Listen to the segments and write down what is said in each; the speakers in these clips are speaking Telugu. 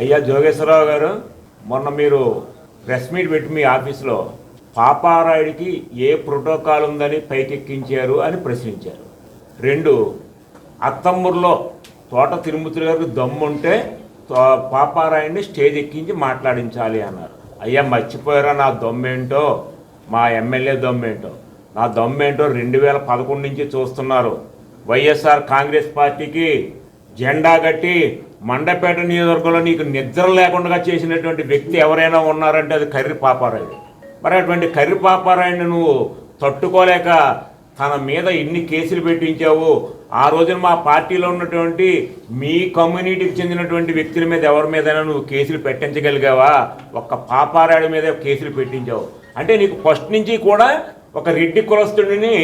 అయ్యా జోగేశ్వరరావు గారు మొన్న మీరు ప్రెస్ మీట్ పెట్టి మీ ఆఫీస్లో పాపారాయుడికి ఏ ప్రోటోకాల్ ఉందని పైకెక్కించారు అని ప్రశ్నించారు. రెండు అత్తమ్మూరులో తోట తిరుమతులు గారికి దమ్ముంటే తో- పాపారాయుడిని స్టేజ్ ఎక్కించి మాట్లాడించాలి అన్నారు. అయ్యా మర్చిపోయారా నా దమ్మేంటో? మా ఎమ్మెల్యే దమ్మేంటో? నా దమ్మేంటో రెండు వేల పదకొండు నుంచి చూస్తున్నారు. వైఎస్ఆర్ కాంగ్రెస్ పార్టీకి జెండా కట్టి మండపేట నియోజకవర్గంలో నీకు నిద్ర లేకుండా చేసినటువంటి వ్యక్తి ఎవరైనా ఉన్నారంటే అది కర్రి పాపారాయుడు. మరి అటువంటి కర్రి పాపారాయుడిని నువ్వు తట్టుకోలేక తన మీద ఇన్ని కేసులు పెట్టించావు. ఆ రోజున మా పార్టీలో ఉన్నటువంటి మీ కమ్యూనిటీకి చెందినటువంటి వ్యక్తుల మీద ఎవరి మీదైనా నువ్వు కేసులు పెట్టించగలిగావా? ఒక్క పాపారాయుడి మీద కేసులు పెట్టించావు. అంటే నీకు ఫస్ట్ నుంచి కూడా ఒక రెడ్డి కులస్తుడిని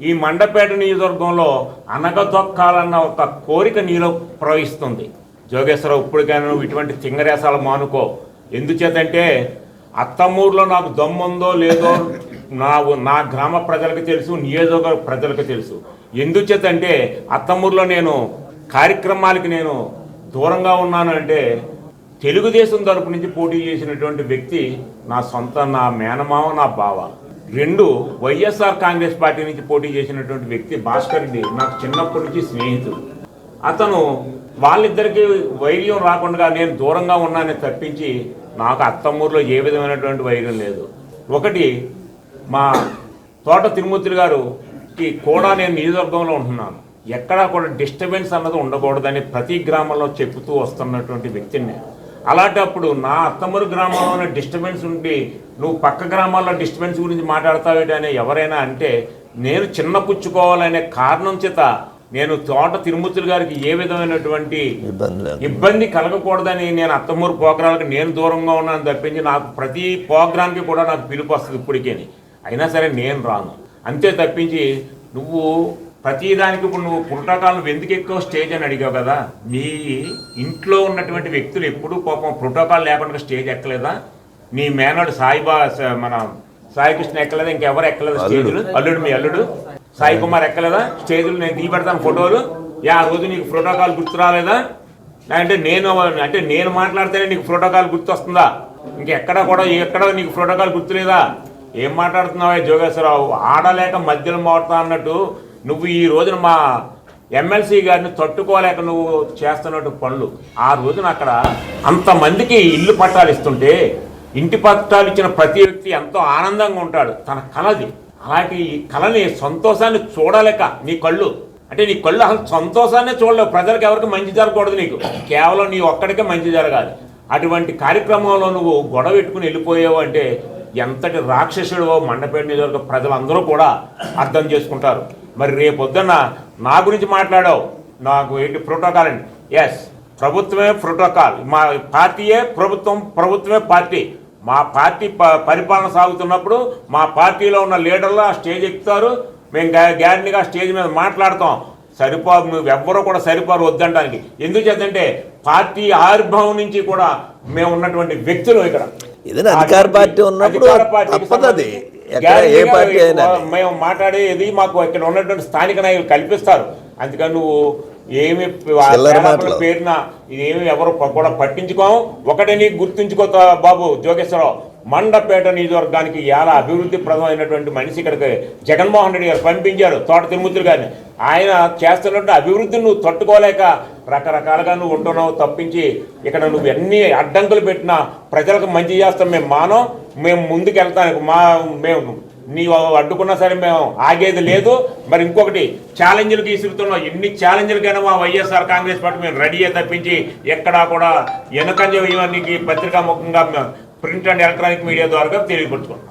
ఈ మండపేట నియోజకవర్గంలో అనగదొక్కాలన్న ఒక కోరిక నీలో ప్రవహిస్తుంది. జోగేశ్వరరావు ఇప్పటికైనా నువ్వు ఇటువంటి చింగరేసాలు మానుకో. ఎందుచేతంటే అత్తమూరులో నాకు దమ్ముందో లేదో నా నా గ్రామ ప్రజలకు తెలుసు నియోజకవర్గ ప్రజలకు తెలుసు. ఎందుచేతంటే అత్తమూరులో నేను కార్యక్రమాలకి నేను దూరంగా ఉన్నాను అంటే తెలుగుదేశం తరపు నుంచి పోటీ చేసినటువంటి వ్యక్తి నా సొంత నా మేనమావ నా బావ. రెండు వైఎస్ఆర్ కాంగ్రెస్ పార్టీ నుంచి పోటీ చేసినటువంటి వ్యక్తి భాస్కర్ రెడ్డి నాకు చిన్నప్పటి నుంచి స్నేహితుడు. అతను వాళ్ళిద్దరికీ వైర్యం రాకుండా నేను దూరంగా ఉన్నానని తప్పించి నాకు అత్తమ్మూరులో ఏ విధమైనటువంటి వైర్యం లేదు. ఒకటి మా తోట తిరుమూర్తులు గారుకి కూడా నేను నియోజకవర్గంలో ఉంటున్నాను. ఎక్కడా కూడా డిస్టర్బెన్స్ అన్నది ఉండకూడదని ప్రతి గ్రామంలో చెబుతూ వస్తున్నటువంటి వ్యక్తిని నేను. అలాంటప్పుడు నా అత్తమూరు గ్రామంలోనే డిస్టర్బెన్స్ ఉండి నువ్వు పక్క గ్రామాల్లో డిస్టర్బెన్స్ గురించి మాట్లాడతావేటని ఎవరైనా అంటే నేను చిన్న పుచ్చుకోవాలనే కారణం చేత నేను తోట తిరుమూర్తులు గారికి ఏ విధమైనటువంటి ఇబ్బంది కలగకూడదని నేను అత్తమూరు ప్రోగ్రాంలకు నేను దూరంగా ఉన్నాను తప్పించి నాకు ప్రతి ప్రోగ్రాంకి కూడా నాకు పిలుపు వస్తుంది ఇప్పటికేని. అయినా సరే నేను రాను. అంతే తప్పించి నువ్వు ప్రతిదానికి ఇప్పుడు నువ్వు ప్రోటోకాల్ నువ్వు ఎందుకు ఎక్కువ స్టేజ్ అని అడిగావు కదా? మీ ఇంట్లో ఉన్నటువంటి వ్యక్తులు ఎప్పుడూ పాపం ప్రోటోకాల్ లేకుండా స్టేజ్ ఎక్కలేదా? నీ మేనడు సాయిబా మన సాయి కృష్ణ ఎక్కలేదా? ఇంకెవరు ఎక్కలేదు స్టేజ్లు? అల్లుడు మీ అల్లుడు. సాయి కుమార్ ఎక్కలేదా స్టేజ్లు? నేను తీసి పెడతాను ఫోటోలు. యా ఆ రోజు నీకు ప్రోటోకాల్ గుర్తు రాలేదా? అంటే నేను అంటే నేను మాట్లాడితేనే నీకు ప్రోటోకాల్ గుర్తు వస్తుందా? ఇంకెక్కడ కూడా ఎక్కడ నీకు ప్రోటోకాల్ గుర్తులేదా ఏం మాట్లాడుతున్నావా జోగేశ్వరరావు? ఆడలేక మధ్యలో మోడతా అన్నట్టు నువ్వు ఈ రోజున మా ఎమ్మెల్సీ గారిని తట్టుకోలేక నువ్వు చేస్తున్నట్టు పనులు. ఆ రోజున అక్కడ అంతమందికి ఇల్లు పట్టాలు ఇస్తుంటే ఇంటి పట్టాలు ఇచ్చిన ప్రతి వ్యక్తి ఎంతో ఆనందంగా ఉంటాడు. తన కలది. అలాంటి ఈ కళని సంతోషాన్ని చూడలేక నీ కళ్ళు. అంటే నీ కళ్ళు అసలు సంతోషాన్ని చూడలేవు. ప్రజలకు ఎవరికి మంచి జరగకూడదు నీకు. కేవలం నీ ఒక్కడికే మంచి జరగాలి. అటువంటి కార్యక్రమంలో నువ్వు గొడవ పెట్టుకుని వెళ్ళిపోయావు అంటే ఎంతటి రాక్షసుడో మండపేట నియోజకవర్గ ప్రజలందరూ కూడా అర్థం చేసుకుంటారు. మరి రేపొద్దున్న నా గురించి మాట్లాడావు. నాకు ఏంటి ప్రోటోకాల్ అండి? ఎస్ ప్రభుత్వమే ప్రోటోకాల్. మా పార్టీయే ప్రభుత్వం ప్రభుత్వమే పార్టీ. మా పార్టీ పరిపాలన సాగుతున్నప్పుడు మా పార్టీలో ఉన్న లీడర్లు ఆ స్టేజ్ ఎక్కుతారు. మేము గ్యా- గ్యారంటీగా స్టేజ్ మీద మాట్లాడతాం. సరిపో నువ్వు ఎవ్వరూ కూడా సరిపోరు వద్దంటానికి. ఎందుకు చేద్దంటే పార్టీ ఆవిర్భావం నుంచి కూడా మేము ఉన్నటువంటి వ్యక్తులు ఇక్కడ. ఏదైనా అధికార పార్టీ ఉన్నప్పుడు తప్పదు ఎక్కడ ఏ పార్టీ అయినా. మేము మాట్లాడేది మాకు ఇక్కడ ఉన్నటువంటి స్థానిక నాయకులు కల్పిస్తారు అందుకని నువ్వు ఏమి. పేరున ఇదేమి ఎవరు కూడా పట్టించుకోము ఒకటే నీకు గుర్తుంచుకో బాబు జోగేశ్వరరావు మండపేట నియోజకవర్గానికి ఎలా అభివృద్ధి ప్రదమైనటువంటి మనిషి ఇక్కడికి జగన్మోహన్ రెడ్డి గారు పంపించారు తోట తిరుమూర్తులు గారిని ఆయన చేస్తున్నట్టు అభివృద్ధిని నువ్వు తట్టుకోలేక రకరకాలుగా నువ్వు ఉంటున్నావు తప్పించి ఇక్కడ నువ్వు ఎన్ని అడ్డంకులు పెట్టినా ప్రజలకు మంచి చేస్తాం మేము మానం మేము ముందుకు వెళ్తానికి మా మేము నీవు అడ్డుకున్నా సరే మేము ఆగేది లేదు. మరి ఇంకొకటి ఛాలెంజ్లకు ఇసురుతున్నాం ఎన్ని ఛాలెంజ్లకైనా మా వైఎస్ఆర్ కాంగ్రెస్ పార్టీ మేము రెడీయే తప్పించి ఎక్కడా కూడా వెనకంజ ఇవన్నీ పత్రికా ముఖంగా ప్రింట్ అండ్ ఎలక్ట్రానిక్ మీడియా ద్వారా తెలియపరుచుకుంటాం